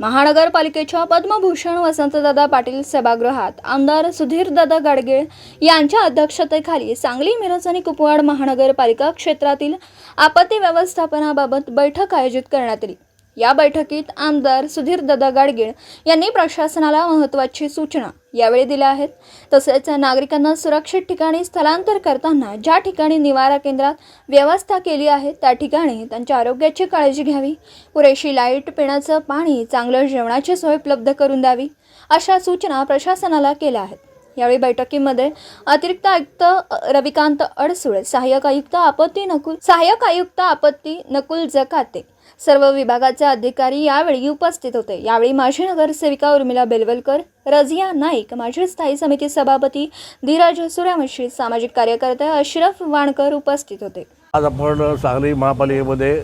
महानगरपालिकेच्या पद्मभूषण वसंतदादा पाटील सभागृहात आमदार सुधीरदादा गाडगीळ यांच्या अध्यक्षतेखाली सांगली मिरज आणि कुपवाड महानगरपालिका क्षेत्रातील आपत्ती व्यवस्थापनाबाबत बैठक आयोजित करण्यात आली. या बैठकीत आमदार सुधीर सुधीरदादा गाडगीळ यांनी प्रशासनाला महत्त्वाची सूचना यावेळी दिल्या आहेत. तसेच नागरिकांना सुरक्षित ठिकाणी स्थलांतर करताना ज्या ठिकाणी निवारा केंद्रात व्यवस्था केली आहे त्या ठिकाणी त्यांच्या आरोग्याची काळजी घ्यावी. पुरेशी लाइट पिण्याचं पाणी चांगलं जेवणाची सोय उपलब्ध करून द्यावी अशा सूचना प्रशासनाला केल्या आहेत. यावेळी बैठकीमध्ये अतिरिक्त आयुक्त रविकांत अडसुळे सहाय्यक आयुक्त आपत्ती नकुल सहाय्यक आयुक्त आपत्ती नकुल जकाते सर्व विभागाचे अधिकारी यावेळी उपस्थित होते. यावेळी माजी नगरसेविका उर्मिला बेलवलकर रझिया नाईक माजी स्थायी समिती सभापती धीरज सूर्यवंशी सामाजिक कार्यकर्ते अशरफ वाणकर उपस्थित होते. आज आपण सांगली महापालिकेमध्ये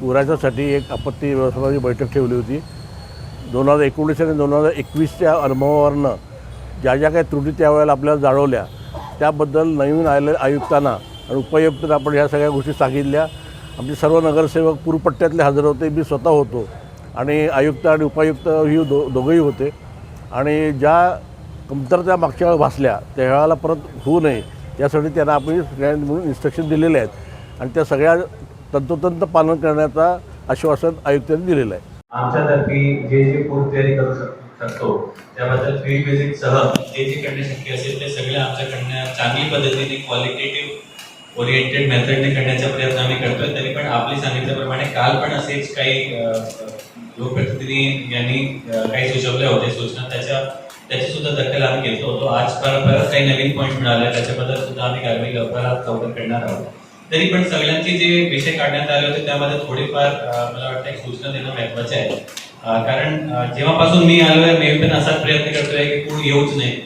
पुराच्यासाठी एक आपत्ती व्यवस्थापनाची बैठक ठेवली होती. दोन हजार एकोणीस आणि दोन हजार एकवीसच्या अनुभवावरनं ज्या ज्या काही त्रुटी त्यावेळेला आपल्याला जाणवल्या त्याबद्दल नवीन आलेल्या आयुक्तांना आणि उपायुक्तांना आपण ह्या सगळ्या गोष्टी सांगितल्या. आमचे सर्व नगरसेवक पूरपट्ट्यातले हजर होते मी स्वतः होतो. आणि आयुक्त आणि उपायुक्त ही दो दोघंही होते. आणि ज्या कमतरता मागच्या वेळेला भासल्या त्या वेळाला परत होऊ नये यासाठी त्यांना आपण सगळ्यांनी म्हणून इन्स्ट्रक्शन दिलेले आहेत. आणि त्या सगळ्या तंतोतंत पालन करण्याचा आश्वासन आयुक्तांनी दिलेलं आहे. आमच्यातर्फे जे जे पूर्व तयारी करू शकतो त्याबद्दल फील्ड व्हिजिट सह जे जे करणे शक्य असेल ते सगळे आमच्याकडनं चांगली पद्धतीने क्वालिटेटिव्ह ओरिएंटेड मेथडने करण्याचा प्रयत्न आम्ही करतोय. तरी पण आपली सांगितल्याप्रमाणे काल पण असेच काही लोकप्रतिनिधी यांनी काही सुचवल्या होत्या सूचना. त्याच्या त्याची सुद्धा दखल आम्ही घेतो. होतो आज परत परत काही नवीन पॉईंट मिळाले. त्याच्याबद्दल सुद्धा आम्ही कारवाई लवकरात लवकर करणार आहोत. तरी पण सगळ्यांचे जे विषय काढण्यात आले होते त्यामध्ये थोडीफार मला वाटतं एक सूचना देणं महत्वाचं आहे. कारण जेव्हापासून मी आलोय मी पण असाच प्रयत्न करतोय की कोण येऊच नाही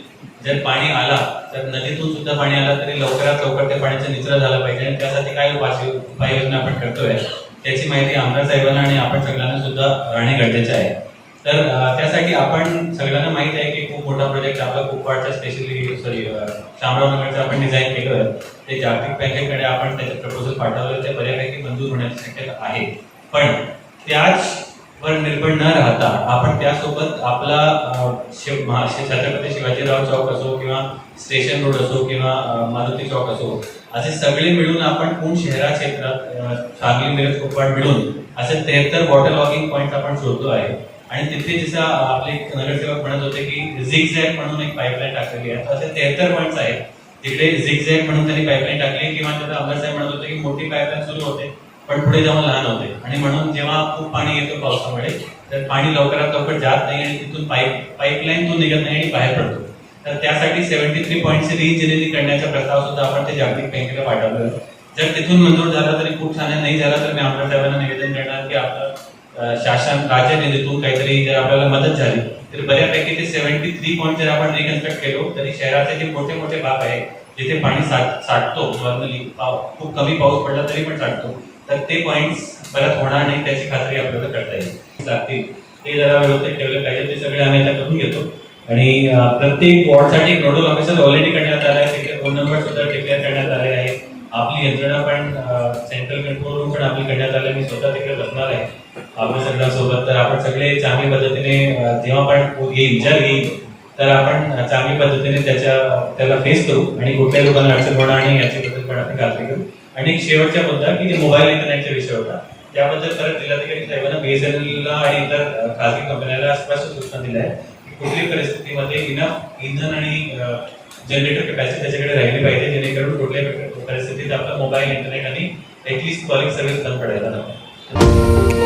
जर पाणी आला तर नदीतून सुद्धा पाणी आला तरी लवकरात लवकर त्या पाण्याचा निचरा झाला पाहिजे. आणि त्यासाठी काय उपाय उपाययोजना आपण करतोय त्याची माहिती आमदार साहेबांना आणि आपण सगळ्यांना सुद्धा राहणे गरजेचे आहे. तर त्यासाठी आपण सगळ्यांना माहीत आहे की खूप मोठा प्रोजेक्ट आपला कुपवाडचा स्पेशली सॉरी शामरावनगरचा आपण डिझाईन केलं ते जागतिक बँकेकडे आपण त्याचे प्रपोजल पाठवलं. ते बऱ्यापैकी मंजूर होण्याची शक्यता आहे. पण त्याच वर निर्भर न राहता आपण त्यासोबत आपला शिव छत्रपती शिवाजीराव चौक असो किंवा स्टेशन रोड असो किंवा मारुती चौक असो असे सगळे मिळून आपण पूर्ण शहरा क्षेत्रात सांगली मिरज कुपवाड मिळून असे तेहत्तर वॉटर लॉगिंग पॉईंट आपण शोधतो आहे. आणि तिथे जसं आपले नगरसेवक म्हणत होते की झिगझॅग म्हणून एक पाईपलाईन टाकलेली आहे. असे तेहत्तर पॉईंट्स आहेत. तिकडे झिगझॅग म्हणून त्यांनी पाईपलाईन टाकली किंवा त्याचा आमदार म्हणत होते की मोठी पाईपलाईन सुरू होते. पण पुढे जाऊन लहान होते. आणि म्हणून जेव्हा खूप पाणी येतो पावसामुळे तर पाणी लवकरात लवकर जात नाही आणि तिथून पाईप पाईपलाईन तो निघत नाही आणि बाहेर पडतो. तर त्यासाठी सेव्हन्टी थ्री पॉईंटचे रिइंजिनिअरिंग करण्याचा प्रस्ताव सुद्धा आपण ते जागतिक बँकेला पाठवलं जर तिथून मंजूर झाला तरी खूप छान आहे. नाही झाला तर मी आमदार साहेबांना निवेदन करणार की आपलं शासन राज्य निधीतून काहीतरी जर आपल्याला मदत झाली तर बऱ्यापैकी ते सेव्हन्टी थ्री पॉईंट जर आपण रिकन्स्ट्रक्ट केलो तरी शहराचे जे मोठे मोठे भाग आहे जिथे पाणी साठ साठतो नॉर्मली खूप कमी पाऊस पडला तरी पण साठतो. तर ते पॉईंट्स परत होणार नाही त्याची खात्री आपल्याला करता येईल. लागतील. ते जरा व्यवस्थित ठेवलं पाहिजे ते सगळे आम्ही आता करून घेतो. आणि प्रत्येक वॉर्डसाठी नोडल ऑफिसर ऑलरेडी करण्यात आला आहे फोन नंबर सुद्धा डिक्लेअर करण्यात आले आहे. आपली यंत्रणा पण सेंट्रल कंट्रोल रूम पण आपली करण्यात आली मी स्वतः तिकडे बसणार आहे. आपल्या सगळ्यांसोबत तर आपण सगळे चांगली पद्धतीने जेव्हा पण येईल जर येईल तर आपण चांगल्या चांगली पद्धतीने त्याच्या त्याला फेस करू. आणि कुठल्याही लोकांना अडचण होणार नाही याची बद्दल पण आपण खात्री करू. आणि शेवटच्या शेवटचा मुद्दा की मोबाईल इंटरनेटचा विषय होता. त्याबद्दल परत जिल्हाधिकारी साहेबांना बीएसएनएल ला आणि इतर खासगी कंपन्याला स्पष्ट सूचना दिल्या आहेत की कुठल्याही परिस्थितीमध्ये इनफ इंधन आणि जनरेटर कॅपॅसिटी त्याच्याकडे राहिली पाहिजे जेणेकरून कुठल्याही परिस्थितीत आपला मोबाईल इंटरनेट आणि ऍटलीस्ट कॉलिंग सर्व्हिस बंद पडायला नको